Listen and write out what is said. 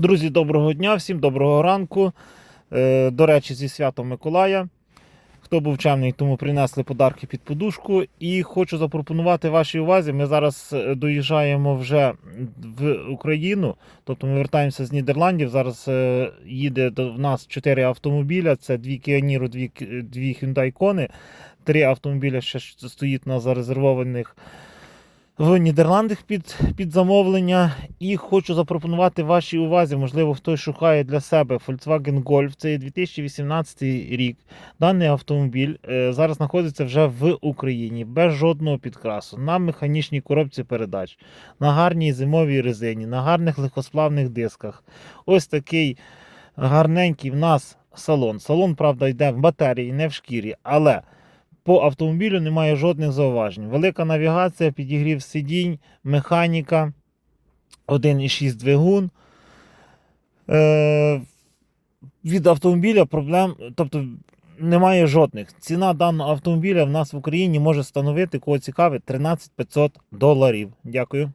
Друзі, доброго дня, всім доброго ранку. Е, До речі, зі святом Миколая. Хто був чемний, тому принесли подарки під подушку. І хочу запропонувати вашій увазі. Ми зараз е, доїжджаємо вже в Україну, тобто ми вертаємося з Нідерландів. Зараз е, їде до нас 4 автомобіля: це дві Kia дві, К- дві Hyundai Kona. Три автомобіля ще стоїть на зарезервованих в Нідерландах під, під замовлення. І хочу запропонувати вашій увазі, можливо, хтось шукає для себе Volkswagen Golf. Це 2018 рік. Даний автомобіль е, зараз знаходиться вже в Україні без жодного підкрасу, на механічній коробці передач, на гарній зимовій резині, на гарних легкосплавних дисках. Ось такий гарненький в нас салон. Салон, правда, йде в батареї, не в шкірі, але по автомобілю немає жодних зауважень. Велика навігація, підігрів сидінь, механіка, 1,6 двигун. Е, від автомобіля проблем, тобто немає жодних. Ціна даного автомобіля в нас в Україні може становити, кого цікавить, 13 500 доларів. Дякую.